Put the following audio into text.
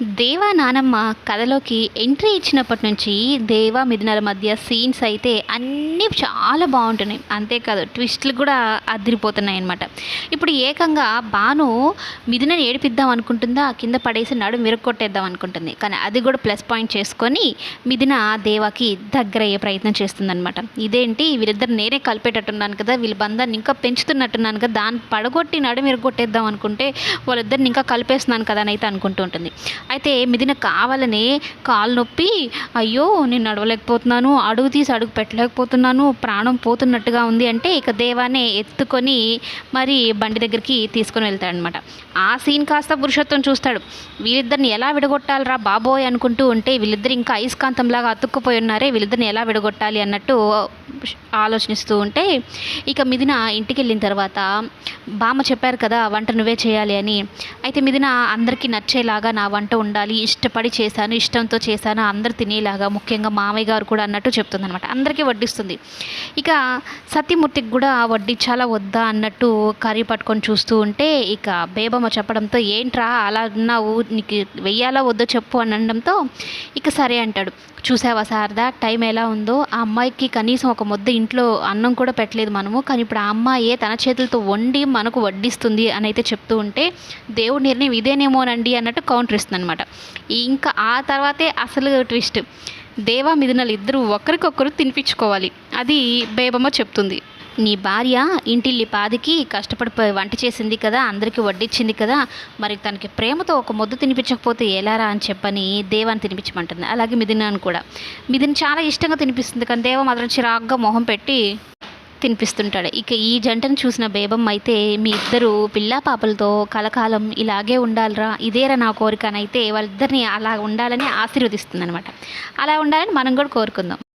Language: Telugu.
దేవా నానమ్మ కథలోకి ఎంట్రీ ఇచ్చినప్పటి నుంచి దేవా మిథునాల మధ్య సీన్స్ అయితే అన్నీ చాలా బాగుంటున్నాయి. అంతేకాదు ట్విస్ట్లు కూడా అదిరిపోతున్నాయి అనమాట ఇప్పుడు ఏకంగా బాను మిథునని ఏడిపిద్దాం అనుకుంటుందా? కింద పడేసి నడు మిరగొట్టేద్దాం అనుకుంటుంది. కానీ అది కూడా ప్లస్ పాయింట్ చేసుకొని మిథున దేవాకి దగ్గర అయ్యే ప్రయత్నం చేస్తుందనమాట ఇదేంటి? వీళ్ళిద్దరు నేనే కలిపేటట్టున్నాను కదా వీళ్ళ బంధాన్ని ఇంకా పెంచుతున్నట్టున్నాను కదా దాన్ని పడగొట్టి నడు మిరగొట్టేద్దాం అనుకుంటే వాళ్ళిద్దరిని ఇంకా కలిపేస్తున్నాను కదా అని అయితే అనుకుంటూ ఉంటుంది. అయితే మిదిన కావాలని కాలు నొప్పి అయ్యో నేను నడవలేకపోతున్నాను అడుగు తీసి అడుగు పెట్టలేకపోతున్నాను ప్రాణం పోతున్నట్టుగా ఉంది అంటే ఇక దేవానే ఎత్తుకొని మరి బండి దగ్గరికి తీసుకొని వెళ్తాడనమాట ఆ సీన్ కాస్త పురుషోత్తం చూస్తాడు. వీళ్ళిద్దరిని ఎలా విడగొట్టాలరా బాబోయ్ అనుకుంటూ ఉంటే వీళ్ళిద్దరు ఇంకా అయస్కాంతంలాగా అతుక్కుపోయి ఉన్నారే వీళ్ళిద్దరిని ఎలా విడగొట్టాలి అన్నట్టు ఆలోచిస్తూ ఉంటే ఇక మిథున ఇంటికి వెళ్ళిన తర్వాత బామ్మ చెప్పారు కదా వంట నువ్వే చేయాలి అని. అయితే మిథున అందరికీ నచ్చేలాగా నా వంట ఉండాలి ఇష్టపడి చేశాను ఇష్టంతో చేశాను అందరు తినేలాగా ముఖ్యంగా మామయ్య గారు కూడా అన్నట్టు చెప్తుందనమాట అందరికీ వడ్డిస్తుంది. ఇక సత్యమూర్తికి కూడా వడ్డించాలా వద్దా అన్నట్టు కర్రీ పట్టుకొని చూస్తూ ఉంటే ఇక బేబమ్మ చెప్పడంతో ఏంట్రా అలా ఉన్నావు నీకు వెయ్యాలా వద్దో చెప్పు అని అనడంతో ఇక సరే అంటాడు. చూసావా శారదా టైం ఎలా ఉందో ఆ అమ్మాయికి కనీసం ఒక ముద్ద ఇంట్లో అన్నం కూడా పెట్టలేదు మనము. కానీ ఇప్పుడు ఆ అమ్మాయే తన చేతులతో వండి మనకు వడ్డిస్తుంది అని అయితే చెప్తూ ఉంటే దేవుడి నిర్ణయం ఇదేనేమోనండి అన్నట్టు కౌంటర్ ఇస్తుంది అనమాట ఇంకా ఆ తర్వాతే అసలు ట్విస్ట్ దేవా మిథునలు ఇద్దరు ఒకరికొకరు తినిపించుకోవాలి. అది బేబమ్మ చెప్తుంది. నీ భార్య ఇంటిల్లి పాదికి కష్టపడి వంట చేసింది కదా అందరికీ వడ్డించింది కదా మరి తనకి ప్రేమతో ఒక మొద్దు తినిపించకపోతే ఎలారా అని చెప్పని దేవాన్ని తినిపించమంటుంది. అలాగే మిథునాన్ని కూడా. మిథున్ చాలా ఇష్టంగా తినిపిస్తుంది కానీ దేవ మాత్రం చిరాగ్గా మొహం పెట్టి తినిపిస్తుంటాడు. ఇక ఈ జంటను చూసిన బేబమ్మ అయితే మీ ఇద్దరు పిల్లా పాపలతో కలకాలం ఇలాగే ఉండాలిరా ఇదేరా నా కోరిక అని అయితే వాళ్ళిద్దరిని అలా ఉండాలని ఆశీర్వదిస్తుంది అనమాట అలా ఉండాలని మనం కూడా కోరుకుందాం.